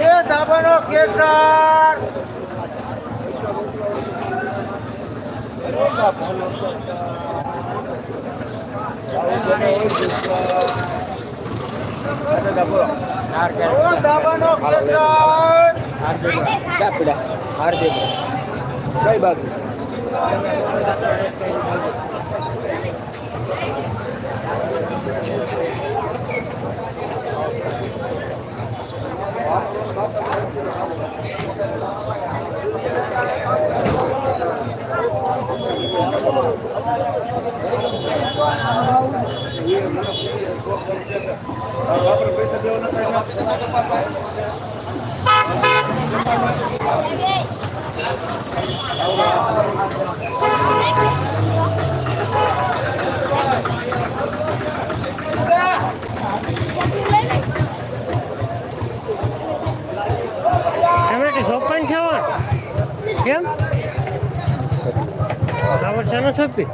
એ દાબાનો કેસર. ઓ ધાબાનો કેસર કઈ બાજુ કેમ? આ વર્ષે ન સોંપી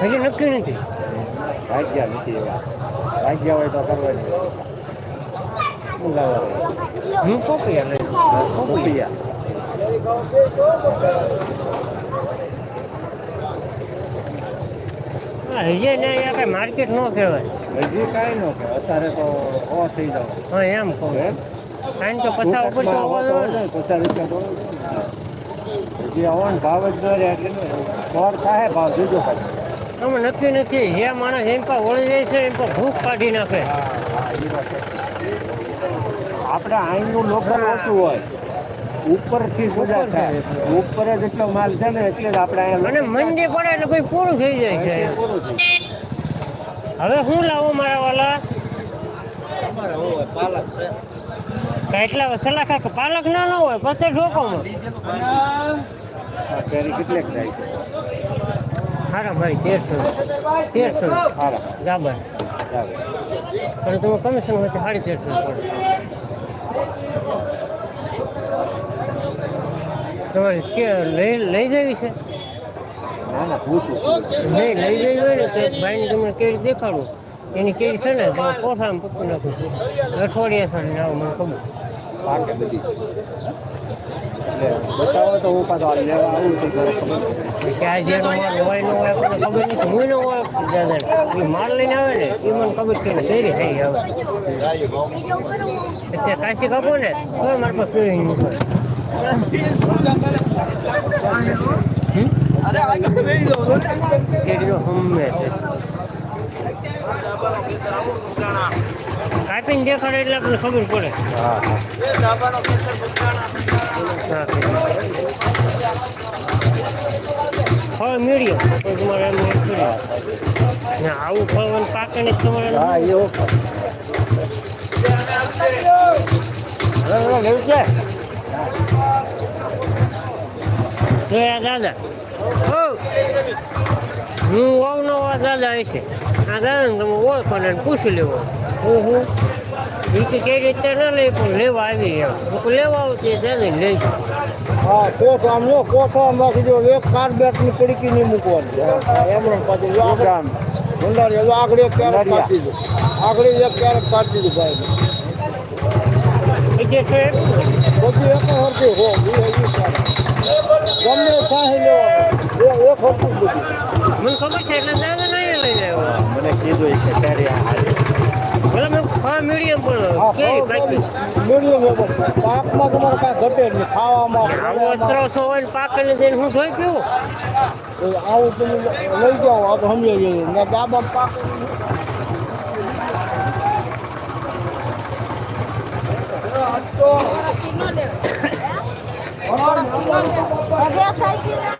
હજી નક્કી નથી? ભાગ્યા નથી એવા ભાગ્યા હોય તો કરવાની શું હું કોપી લઈ રૂપિયા હજી ને અહીંયા કઈ માર્કેટ ન કહેવાય હજી કાંઈ ન કે અત્યારે તો ઓ થઈ જાવ હા એમ કહું એમ કારણ કે તો. પચાસ રૂપિયા તો હજી આવો ને ભાવ જ ન રહે એટલે ફોર થાય ભાવ જોજો પાછો આમાં નક્કી નથી. જે માણસ એમ પણ વળી જાય છે એમ પણ ભૂખ કાઢી નાખે. આપણે અહીંનું લોખંડ ઓછું હોય. ઉપરથી બધા થાય. ઉપર જ એટલો માલ છે ને એટલે જ આપણે અહીંયા અને મંદી પડે એટલે પછી પૂરું થઈ જાય છે. હવે શું લાવું મારા વાલા? એટલા સલાખા કે પાલક ના ના હોય પતે ઢોકોમાં કેટલેક થાય છે. સારા ભાઈ તેરસો તેરસો સારા ગાબર. અને પણ તમે કમિશન હોય તો સાડી તેરસો પડે. તમારે કે લઈ લઈ જવી છે? નહીં લઈ જવી હોય ને તો ભાઈને તમને કેવી દેખાડું? એની કેવી છે ને? તમે પોસામાં પૂછું નાખું છું. અઠવાડિયા સાથે આવો મને ખબર. બતાવો તો હું પાછો લેવા આવું તો પડે. જેનો માલ હોય ન હોય આપણને ખબર નથી હું ન હોય દાદા. એ માલ લઈને આવે ને એ મને ખબર છે શેરી થઈ આવે અત્યારે કાશી કાપો ને તો મારા પાસે નીકળે હમ? કેરીઓ હમે છે. કાપીને દેખાડે એટલે આપણને ખબર પડે. હા. હા. મીડિયમ તો તમારે એમ ને આવું ફળ મને પાકે ને તમારે હા એ ઓકે. હવે હવે લેવું છે. દાદા? હો. હું વહુ નો વા દાદા હશે. આ દાદાને તમે ઓળખો ને પૂછી લેવો. હું હું એ કે કઈ રીતે ન લઈ પણ લેવા આવી એમ. લેવા આવતી તે લઈ હા કોઠો આમ લો કોઠો આમ રાખી દો. એક કાર્બેટની પડીકી નહીં મૂકવાની. એમણે પાછું જો આગળ ભંડારી હવે આગળ એક ક્યારેક. કાઢી દો આગળ એક ક્યારેક કાઢી દો ભાઈ. એ છે બધું એક હરખું હો. ગમે સાહી લેવાનું એ એક બધું. મને ખબર છે એટલે દાદા નહીં લઈ જાય મને કીધું કે કેરી ફળ મીડિયમ પણ કેરી પાકી. મીડિયમ પાકમાં તમારે કાંઈ ઘટે જ નહીં. ખાવામાં આવો. ત્રણસો હોય ને જઈને હું ધોઈ પીવું? આવું તમે લઈ જાઓ આ તો સમજી જઈએ ને ડાબા પાક અભ્યાસ આવી